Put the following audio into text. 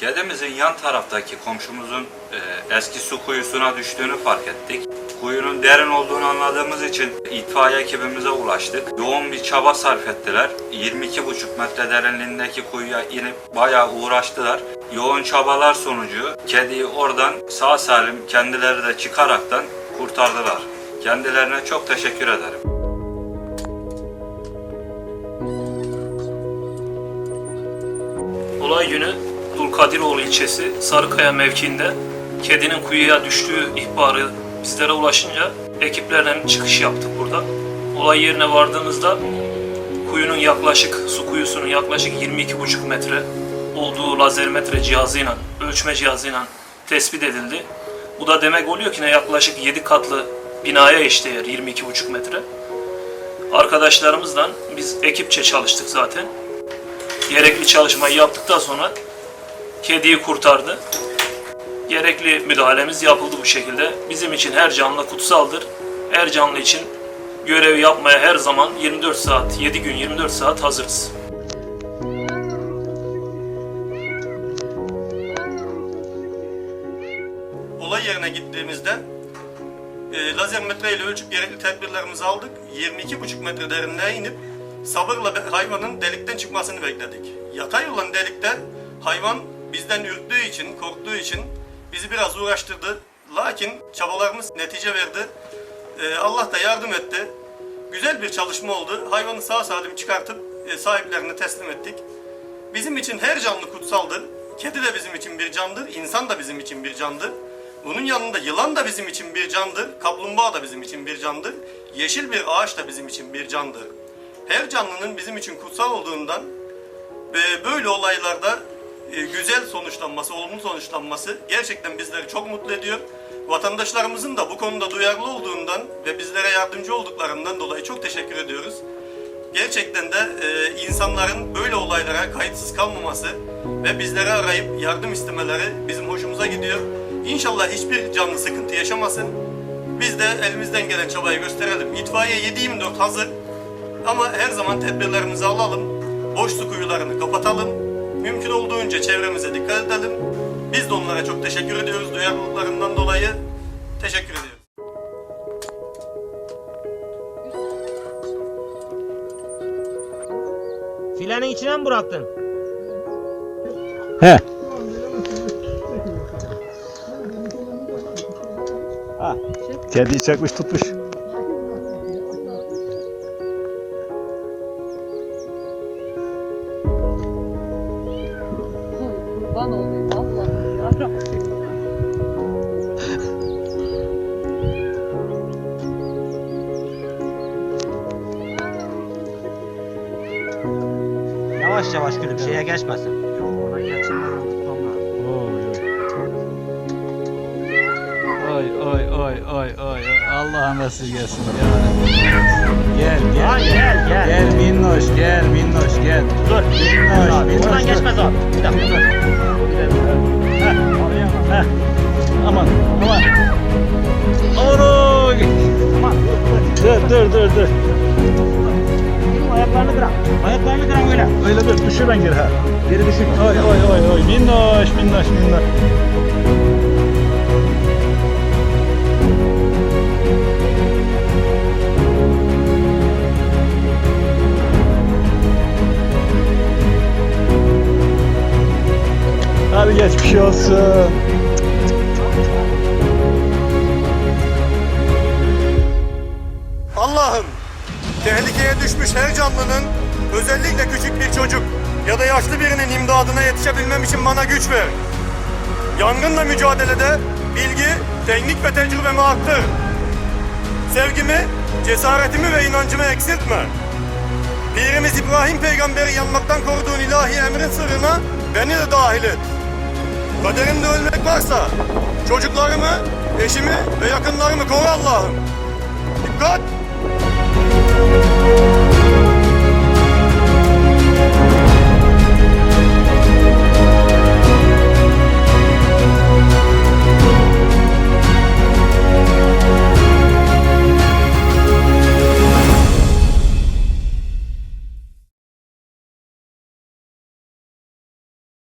Kedimizin yan taraftaki komşumuzun e, eski su kuyusuna düştüğünü fark ettik. Kuyunun derin olduğunu anladığımız için itfaiye ekibimize ulaştık. Yoğun bir çaba sarf ettiler. 22,5 metre derinliğindeki kuyuya inip bayağı uğraştılar. Yoğun çabalar sonucu kediyi oradan sağ salim kendileri de çıkaraktan kurtardılar. Kendilerine çok teşekkür ederim. Olay günü Dulkadiroğlu ilçesi Sarıkaya mevkiinde kedinin kuyuya düştüğü ihbarı bizlere ulaşınca ekiplerle çıkış yaptık burada. Olay yerine vardığımızda kuyunun yaklaşık, su kuyusunun yaklaşık 22,5 metre olduğu lazermetre cihazıyla, ölçme cihazıyla tespit edildi. Bu da demek oluyor ki ne yaklaşık 7 katlı binaya eşdeğer 22,5 metre. Arkadaşlarımızla biz ekipçe çalıştık zaten gerekli çalışmayı yaptıktan sonra kediyi kurtardı. Gerekli müdahalemiz yapıldı bu şekilde. Bizim için her canlı kutsaldır. Her canlı için görev yapmaya her zaman 24 saat, 7 gün 24 saat hazırız. olay yerine gittiğimizde e, lazer metre ile ölçüp gerekli tedbirlerimizi aldık. 22,5 metre derinliğe inip sabırla hayvanın delikten çıkmasını bekledik. Yatay olan delikte hayvan bizden ürktüğü için, korktuğu için bizi biraz uğraştırdı. Lakin çabalarımız netice verdi. E, Allah da yardım etti. Güzel bir çalışma oldu. Hayvanı sağ salim çıkartıp e, sahiplerine teslim ettik. Bizim için her canlı kutsaldır. Kedi de bizim için bir candır, insan da bizim için bir candır. Bunun yanında yılan da bizim için bir candır, kaplumbağa da bizim için bir candır, yeşil bir ağaç da bizim için bir candır. Her canlının bizim için kutsal olduğundan ve böyle olaylarda e, güzel sonuçlanması, olumlu sonuçlanması gerçekten bizleri çok mutlu ediyor. Vatandaşlarımızın da bu konuda duyarlı olduğundan ve bizlere yardımcı olduklarından dolayı çok teşekkür ediyoruz. Gerçekten de e, insanların böyle olaylara kayıtsız kalmaması ve bizleri arayıp yardım istemeleri bizim hoşumuza gidiyor. İnşallah hiçbir canlı sıkıntı yaşamasın. Biz de elimizden gelen çabayı gösterelim. İtfaiye 7-24 hazır. Ama her zaman tedbirlerimizi alalım. Boş su kuyularını kapatalım. Mümkün olduğunca çevremize dikkat edelim. Biz de onlara çok teşekkür ediyoruz duyarlılıklarından dolayı. Teşekkür ediyoruz. Filenin içine mi bıraktın? He. Ha. Kediyi çekmiş tutmuş. Kurban olayım Allah'ım ya. Yavaş yavaş gülüm şeye geçmesin. Oy oy oy oy oy oy. Allah'ın esirgesin ya. Gel gel. Gel, gel. Gel minnoş gel minnoş gel. Dur. Minnoş Abi, minnoş. Buradan dur. geçmez abi. Bir dakika. Heh, oraya bak, heh. Aman aman. Aman. Dur dur dur dur. Ayaklarını kırak. Ayaklarını kırak öyle. Öyle dur düşüren gir ha. Geri düşün. Oy oy oy oy. Minnoş minnoş minnoş. Geçmiş olsun. Allah'ım tehlikeye düşmüş her canlının özellikle küçük bir çocuk ya da yaşlı birinin imdadına yetişebilmem için bana güç ver. Yangınla mücadelede bilgi, teknik ve tecrübemi arttır. Sevgimi, cesaretimi ve inancımı eksiltme. Pirimiz İbrahim peygamberi yanmaktan koruduğun ilahi emrin sırrına beni de dahil et. Kaderimde ölmek varsa çocuklarımı, eşimi ve yakınlarımı koru Allah'ım. Dikkat!